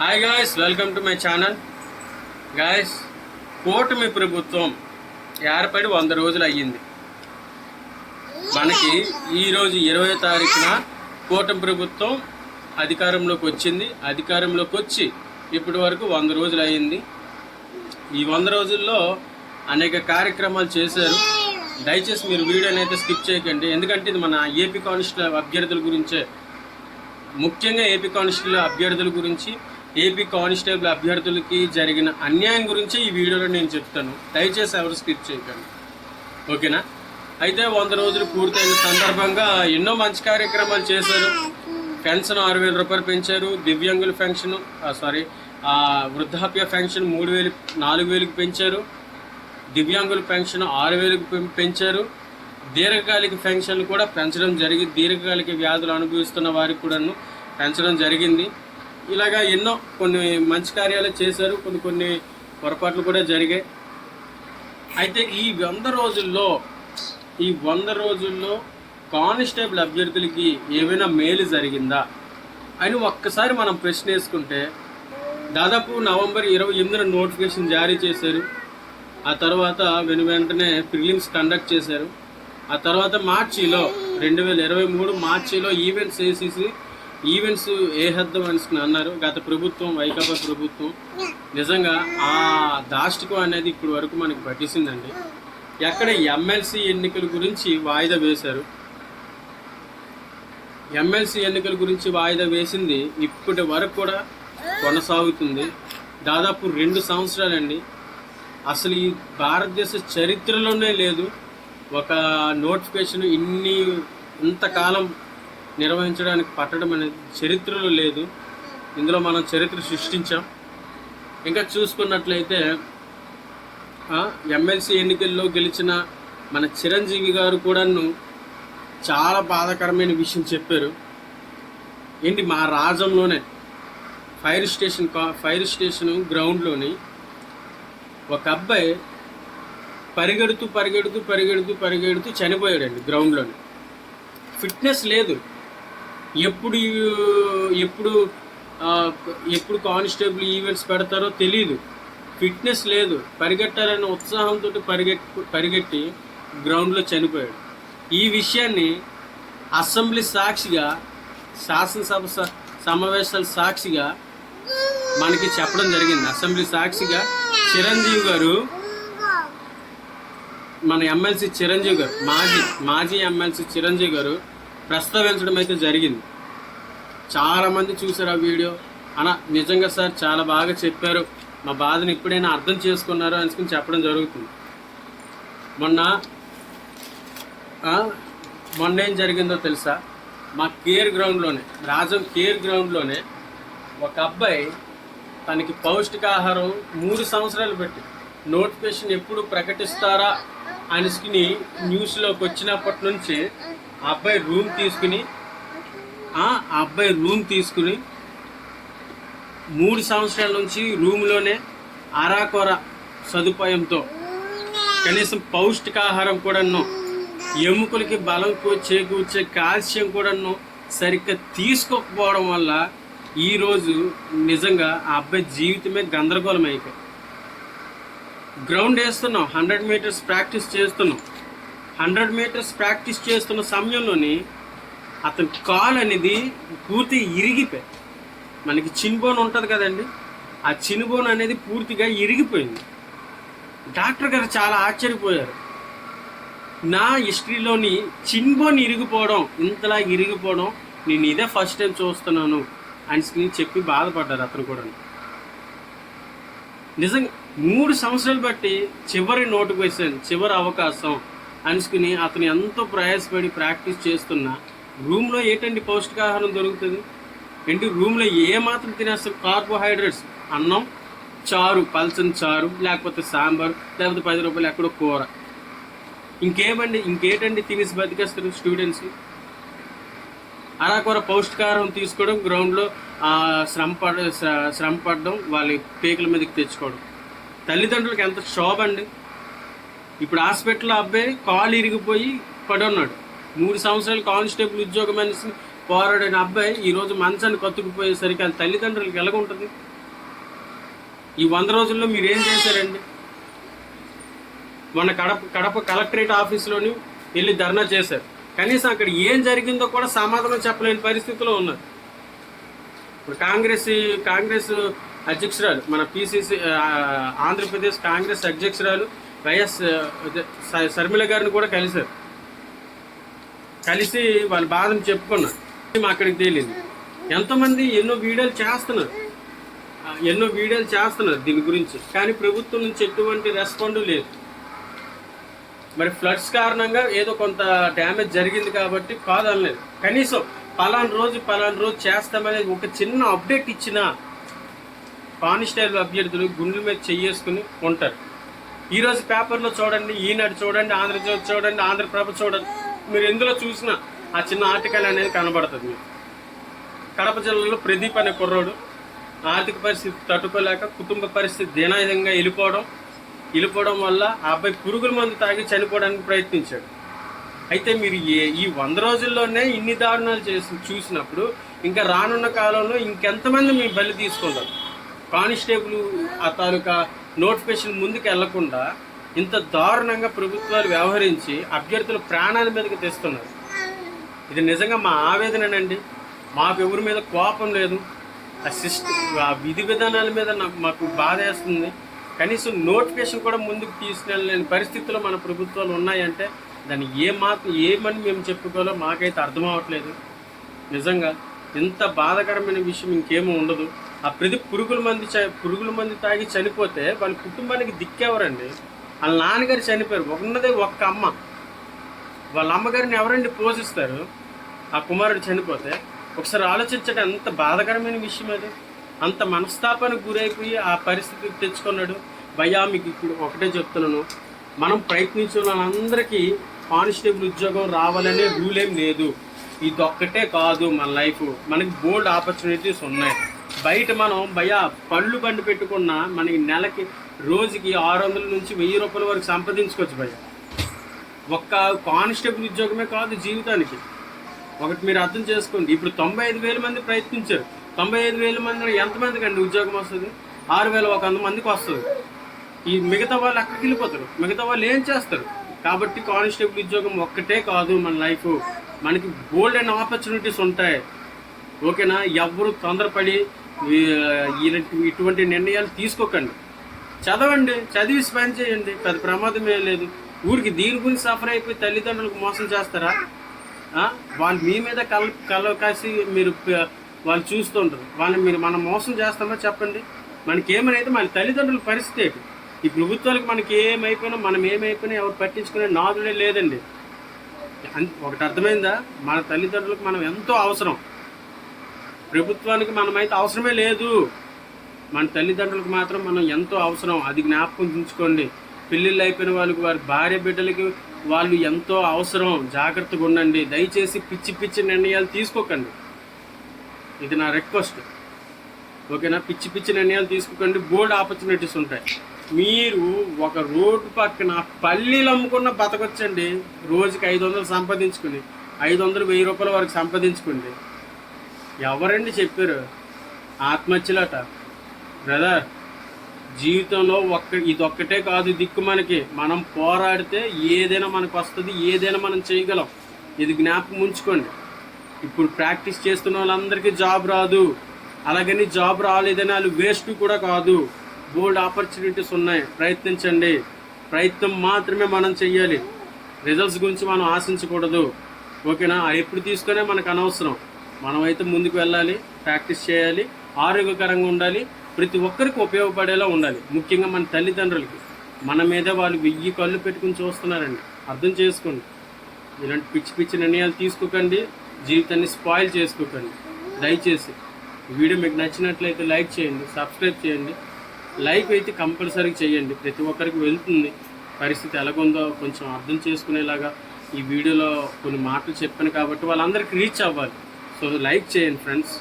Hi guys welcome to my channel guys కూటమి ప్రభుత్వం ఏర్పడి వంద రోజులు అయ్యింది. మనకి ఈరోజు ఇరవై తారీఖున కూటమి ప్రభుత్వం అధికారంలోకి వచ్చింది. అధికారంలోకి వచ్చి ఇప్పటి వరకు వంద రోజులు అయ్యింది. ఈ వంద రోజుల్లో అనేక కార్యక్రమాలు చేశారు. దయచేసి మీరు వీడియోని అయితే స్కిప్ చేయకండి. ఎందుకంటే ఇది మన ఏపీ కానిస్టేబుల్ అభ్యర్థుల గురించే. ముఖ్యంగా ఏపీ కానిస్టేబుల్ అభ్యర్థుల గురించి ఏపీ కానిస్టేబుల్ అభ్యర్థులకి జరిగిన అన్యాయం గురించి ఈ వీడియోలో నేను చెప్తాను. దయచేసి ఎవరు స్కిప్ చేయకండి. ఓకేనా? అయితే వంద రోజులు పూర్తయిన సందర్భంగా ఎన్నో మంచి కార్యక్రమాలు చేశారు. పెన్షన్ ఆరు వేల రూపాయలు పెంచారు. దివ్యాంగుల పెన్షన్ సారీ వృద్ధాప్య పెన్షన్ మూడు వేలు నాలుగు వేలకు పెంచారు. దివ్యాంగుల పెన్షన్ ఆరు వేలకు పెం- పెంచారు. దీర్ఘకాలిక పెన్షన్లు కూడా పెంచడం జరిగింది దీర్ఘకాలిక వ్యాధులు అనుభవిస్తున్న వారికి కూడాను పెంచడం జరిగింది. ఇలాగా ఎన్నో కొన్ని మంచి కార్యాలు చేశారు కొన్ని కొన్ని పొరపాట్లు కూడా జరిగాయి. అయితే ఈ వంద రోజుల్లో ఈ వంద రోజుల్లో కానిస్టేబుల్ అభ్యర్థులకి ఏమైనా మేలు జరిగిందా? అని ఒక్కసారి మనం ప్రశ్న వేసుకుంటే దాదాపు నవంబర్ ఇరవై ఎనిమిదిన నోటిఫికేషన్ జారీ చేశారు. ఆ తర్వాత వెను వెంటనే ప్రిలిమ్స్ కండక్ట్ చేశారు. ఆ తర్వాత మార్చిలో రెండు వేల ఇరవై మూడు మార్చిలో ఈవెంట్స్ వేసేసి ఈవెంట్స్ ఏ హద్దు అనుకుని అన్నారు? గత ప్రభుత్వం వైకాపా ప్రభుత్వం నిజంగా ఆ దాష్టికం అనేది ఇప్పటి వరకు మనకి పట్టించిందండి ఎక్కడ ఎమ్మెల్సీ ఎన్నికల గురించి వాయిదా వేశారు? ఎమ్మెల్సీ ఎన్నికల గురించి వాయిదా వేసింది ఇప్పటి వరకు కూడా కొనసాగుతుంది. దాదాపు రెండు సంవత్సరాలండి. అసలు ఈ భారతదేశ చరిత్రలోనే లేదు. ఒక నోటిఫికేషన్ ఇన్ని ఇంతకాలం నిర్వహించడానికి పట్టడం అనేది చరిత్రలో లేదు. ఇందులో మనం చరిత్ర సృష్టించాం. ఇంకా చూసుకున్నట్లయితే ఎమ్మెల్సీ ఎన్నికల్లో గెలిచిన మన చిరంజీవి గారు కూడాను చాలా బాధాకరమైన విషయం చెప్పారు. ఏంటి మా రాజ్యంలోనే ఫైర్ స్టేషన్ ఫైర్ స్టేషన్ గ్రౌండ్లోని ఒక అబ్బాయి పరిగెడుతూ పరిగెడుతూ పరిగెడుతూ పరిగెడుతూ చనిపోయాడండి గ్రౌండ్లోని. ఫిట్నెస్ లేదు. ఎప్పుడు ఎప్పుడు ఎప్పుడు కానిస్టేబుల్ ఈవెంట్స్ పెడతారో తెలియదు ఫిట్నెస్ లేదు. పరిగెట్టాలనే ఉత్సాహంతో పరిగెట్టి పరిగెట్టి గ్రౌండ్లో చనిపోయాడు. ఈ విషయాన్ని అసెంబ్లీ సాక్షిగా శాసనసభ స- సమావేశాల సాక్షిగా మనకి చెప్పడం జరిగింది. అసెంబ్లీ సాక్షిగా చిరంజీవి గారు మన ఎమ్మెల్సీ చిరంజీవి గారు మాజీ మాజీ ఎమ్మెల్సీ చిరంజీవి గారు ప్రస్తావించడం అయితే జరిగింది. చాలామంది చూసారు చూశారు ఆ వీడియో. అన్న నిజంగా సార్ చాలా బాగా చెప్పారు. మా బాధను ఎప్పుడైనా అర్థం చేసుకున్నారు అనుకుని చెప్పడం జరుగుతుంది. మొన్న మొన్న ఏం జరిగిందో తెలుసా? మా కేర్ గ్రౌండ్లోనే రాజం కేర్ గ్రౌండ్లోనే ఒక అబ్బాయి తనకి పౌష్టికాహారం మూడు సంవత్సరాలు పెట్టి నోటిఫికేషన్ ఎప్పుడు ప్రకటిస్తారా అనుకుని న్యూస్లోకి వచ్చినప్పటి నుంచి ఆ అబ్బాయి రూమ్ తీసుకుని ఆ అబ్బాయి రూమ్ తీసుకుని మూడు సంవత్సరాల నుంచి రూమ్లోనే అరాకొర సదుపాయంతో కనీసం పౌష్టికాహారం కూడాను ఎముకలకి బలం చేకూర్చే కాల్షియం కూడాను సరిగ్గా తీసుకోకపోవడం వల్ల ఈరోజు నిజంగా ఆ అబ్బాయి జీవితమే గందరగోళం అయిపోయి గ్రౌండ్ వేస్తున్నాం హండ్రెడ్ మీటర్స్ ప్రాక్టీస్ చేస్తున్నాం. హండ్రెడ్ మీటర్స్ ప్రాక్టీస్ చేస్తున్న సమయంలోని అతని కాల్ అనేది పూర్తి ఇరిగిపోయి మనకి చిన్బోన్ ఉంటుంది కదండి ఆ చిన్బోన్ అనేది పూర్తిగా ఇరిగిపోయింది. డాక్టర్ గారు చాలా ఆశ్చర్యపోయారు. నా హిస్టరీలోని చిన్బోన్ ఇరిగిపోవడం ఇంతలా ఇరిగిపోవడం నేను ఇదే ఫస్ట్ టైం చూస్తున్నాను అని చెప్పి బాధపడ్డారు అతను కూడా నిజంగా మూడు సంవత్సరాలు బట్టి చివరి నోటిఫికేషన్ చివరి అవకాశం. అనుకుని అతను ఎంతో ప్రయాసపడి ప్రాక్టీస్ చేస్తున్నా. రూమ్లో ఏంటండి పౌష్టికాహారం దొరుకుతుంది? ఏంటి? రూమ్లో ఏ మాత్రం కార్బోహైడ్రేట్స్ అన్నం చారు పల్చని చారు లేకపోతే సాంబార్ లేకపోతే పది రూపాయలు ఎక్కడో కూర. ఇంకేమండి? ఇంకేటండి తినేసి బతికేస్తారు స్టూడెంట్స్ కూర పౌష్టికాహారం తీసుకోవడం గ్రౌండ్లో శ్రమ పడ శ్ర- శ్రమ పడడం వాళ్ళ పేకల మీదకి తెచ్చుకోవడం. తల్లిదండ్రులకు ఎంత క్షోభ అండి ఇప్పుడు హాస్పిటల్లో అబ్బాయి కాలు ఇరిగిపోయి పడి ఉన్నాడు మూడు సంవత్సరాలు కానిస్టేబుల్ ఉద్యోగం అనేసి పోరాడిన అబ్బాయి ఈరోజు మంచాన్ని కత్తుకుపోయేసరికి వాళ్ళ తల్లిదండ్రులకి ఎలాగుంటుంది ఈ వంద రోజుల్లో మీరు ఏం చేశారండి? మొన్న కడప కడప కలెక్టరేట్ ఆఫీస్లోని వెళ్ళి ధర్నా చేశారు. కనీసం అక్కడ ఏం జరిగిందో కూడా సమాధానం చెప్పలేని పరిస్థితిలో ఉన్నారు. ఇప్పుడు కాంగ్రెస్ కాంగ్రెస్ అధ్యక్షురాలు మన పిసిసి ఆంధ్రప్రదేశ్ కాంగ్రెస్ అధ్యక్షురాలు వైఎస్ అదే, స- శర్మిల గారిని కూడా కలిశారు. కలిసి వాళ్ళ బాధను చెప్పుకున్నారు. మా అక్కడికి తేలింది? ఎంతోమంది ఎన్నో వీడియోలు చేస్తున్నారు. ఎన్నో వీడియోలు చేస్తున్నారు దీని గురించి. కానీ ప్రభుత్వం నుంచి ఎటువంటి రెస్పాండ్ లేదు. మరి ఫ్లడ్స్ కారణంగా ఏదో కొంత డ్యామేజ్ జరిగింది కాబట్టి కాదనలేదు. కనీసం పలానా రోజు పలానా రోజు చేస్తామనే ఒక చిన్న అప్డేట్ ఇచ్చిన కానిస్టేబుల్ అభ్యర్థులు గుండెల మీద చెయ్యేసుకుని ఉంటారు. ఈరోజు పేపర్లో చూడండి ఈనాడు చూడండి ఆంధ్రజ్యోతి చూడండి ఆంధ్రప్రభ చూడండి. మీరు ఎందులో చూసినా ఆ చిన్న ఆర్టికల్ అనేది కనబడుతుంది. మీకు కడప జిల్లాలో ప్రదీప్ అనే కుర్రోడు ఆర్థిక పరిస్థితి తట్టుకోలేక కుటుంబ పరిస్థితి దినాయుధంగా వెళ్ళిపోవడం వెళ్ళిపోవడం వల్ల ఆ అబ్బాయి పురుగుల మందు తాగి చనిపోవడానికి ప్రయత్నించాడు. అయితే మీరు ఏ ఈ వంద రోజుల్లోనే ఇన్ని దారుణాలు చేసి చూసినప్పుడు ఇంకా రానున్న కాలంలో ఇంకెంతమంది మీ బలి తీసుకుంటారు? కానిస్టేబుల్ ఆ తాలూకా నోటిఫికేషన్ ముందుకు వెళ్ళకుండా ఇంత దారుణంగా ప్రభుత్వాలు వ్యవహరించి అభ్యర్థుల ప్రాణాల మీదకి తెస్తున్నారు. ఇది నిజంగా మా ఆవేదననండి. మాకు ఎవరి మీద కోపం లేదు. ఆ సిస్టమ్ ఆ విధి విధానాల మీద నాకు మాకు బాధ వేస్తుంది. కనీసం నోటిఫికేషన్ కూడా ముందుకు తీసుకెళ్ళలేని పరిస్థితుల్లో మన ప్రభుత్వాలు ఉన్నాయంటే దాన్ని ఏ మాత్రం ఏమని మేము చెప్పుకోవాలో మాకైతే అర్థం అవ్వట్లేదు. నిజంగా ఇంత బాధాకరమైన విషయం ఇంకేమీ ఉండదు. ఆ ప్రతి పురుగుల మంది చ- పురుగుల మంది తాగి చనిపోతే వాళ్ళ కుటుంబానికి దిక్కెవరండి? వాళ్ళ నాన్నగారు చనిపోయారు. ఉన్నదే ఒక్క అమ్మ. వాళ్ళ అమ్మగారిని ఎవరండి పోషిస్తారు? ఆ కుమారుడు చనిపోతే ఒకసారి ఆలోచించడం ఎంత బాధకరమైన విషయం అది. అంత మనస్తాపానికి గురైపోయి ఆ పరిస్థితి తెచ్చుకున్నాడు. భయా మీకు ఇప్పుడు ఒకటే చెప్తున్నాను. మనం ప్రయత్నించిన వాళ్ళందరికీ కానిస్టేబుల్ ఉద్యోగం రావాలనే రూల్ ఏం లేదు. ఇదొక్కటే కాదు మన లైఫ్. మనకి బోల్డ్ ఆపర్చునిటీస్ ఉన్నాయి. బయట మనం భయ పళ్ళు బండి పెట్టుకున్న మనకి నెలకి రోజుకి ఆరు వందల నుంచి వెయ్యి రూపాయల వరకు సంపాదించుకోవచ్చు భయ ఒక్క కానిస్టేబుల్ ఉద్యోగమే కాదు జీవితానికి. ఒకటి మీరు అర్థం చేసుకోండి ఇప్పుడు తొంభై ఐదు వేల మంది ప్రయత్నించారు. తొంభై ఐదు వేల మంది ఎంతమందికి అండి ఉద్యోగం వస్తుంది? ఆరు వేల ఒక వంద మందికి వస్తుంది. ఈ మిగతా వాళ్ళు అక్కడికి వెళ్ళిపోతారు. మిగతా వాళ్ళు ఏం చేస్తారు? కాబట్టి కానిస్టేబుల్ ఉద్యోగం ఒక్కటే కాదు మన లైఫ్. మనకి గోల్డెన్ ఆపర్చునిటీస్ ఉంటాయి. ఓకేనా? ఎవ్వరు తొందరపడి ఇటువంటి నిర్ణయాలు తీసుకోకండి. చదవండి చదివి స్పెండ్ చేయండి. పెద్ద ప్రమాదమే లేదు. ఊరికి దీని గురించి సఫర్ అయిపోయి తల్లిదండ్రులకు మోసం చేస్తారా? వాళ్ళు మీ మీద కల కల కాసి మీరు వాళ్ళు చూస్తుంటారు. వాళ్ళని మీరు మనం మోసం చేస్తామో చెప్పండి? మనకి ఏమైనా మన తల్లిదండ్రుల పరిస్థితి ఏంటి ఈ ప్రభుత్వాలకు మనకి ఏమైపోయినా మనం ఏమైపోయినా ఎవరు పట్టించుకునే నాదుడే లేదండి. అంత ఒకటి అర్థమైందా? మన తల్లిదండ్రులకు మనం ఎంతో అవసరం. ప్రభుత్వానికి మనమైతే అవసరమే లేదు. మన తల్లిదండ్రులకు మాత్రం మనం ఎంతో అవసరం. అది జ్ఞాపకం ఉంచుకోండి. పెళ్ళిళ్ళు అయిపోయిన వాళ్ళకి వారి భార్య బిడ్డలకి వాళ్ళు ఎంతో అవసరం. జాగ్రత్తగా ఉండండి. దయచేసి పిచ్చి పిచ్చి నిర్ణయాలు తీసుకోకండి. ఇది నా రిక్వెస్ట్. ఓకేనా? పిచ్చి పిచ్చి నిర్ణయాలు తీసుకోకండి. బోల్డ్ ఆపర్చునిటీస్ ఉంటాయి. మీరు ఒక రోడ్డు పక్కన పల్లీలు అమ్ముకున్న బతకొచ్చండి. రోజుకి ఐదు వందలు సంపాదించుకుని ఐదు వందలు వెయ్యి రూపాయల వరకు సంపాదించుకోండి. ఎవరండి చెప్పారు? ఆత్మహత్యలట. బ్రదర్ జీవితంలో ఒక్క ఇదొక్కటే కాదు దిక్కు మనకి. మనం పోరాడితే ఏదైనా మనకు వస్తుంది ఏదైనా మనం చేయగలం. ఇది జ్ఞాపకం ఉంచుకోండి. ఇప్పుడు ప్రాక్టీస్ చేస్తున్న వాళ్ళందరికీ జాబ్ రాదు. అలాగని జాబ్ రాలేదని వాళ్ళు వేస్ట్ కూడా కాదు. బోల్డ్ ఆపర్చునిటీస్ ఉన్నాయి. ప్రయత్నించండి. ప్రయత్నం మాత్రమే మనం చెయ్యాలి. రిజల్ట్స్ గురించి మనం ఆశించకూడదు. ఓకేనా? అది ఎప్పుడు తీసుకునే మనకు అనవసరం. మనమైతే ముందుకు వెళ్ళాలి ప్రాక్టీస్ చేయాలి ఆరోగ్యకరంగా ఉండాలి ప్రతి ఒక్కరికి ఉపయోగపడేలా ఉండాలి. ముఖ్యంగా మన తల్లిదండ్రులకి. మన మీద వాళ్ళు వెయ్యి కళ్ళు పెట్టుకుని చూస్తున్నారండి. అర్థం చేసుకోండి. ఇలాంటి పిచ్చి పిచ్చి నిర్ణయాలు తీసుకోకండి. జీవితాన్ని స్పాయిల్ చేసుకోకండి. దయచేసి వీడియో మీకు నచ్చినట్లయితే లైక్ చేయండి సబ్స్క్రైబ్ చేయండి. లైక్ అయితే కంపల్సరీ చేయండి. ప్రతి ఒక్కరికి వెళ్తుంది. పరిస్థితి ఎలాగుందో కొంచెం అర్థం చేసుకునేలాగా ఈ వీడియోలో కొన్ని మాటలు చెప్పాను కాబట్టి వాళ్ళందరికీ రీచ్ అవ్వాలి. సో లైక్ చేయండి ఫ్రెండ్స్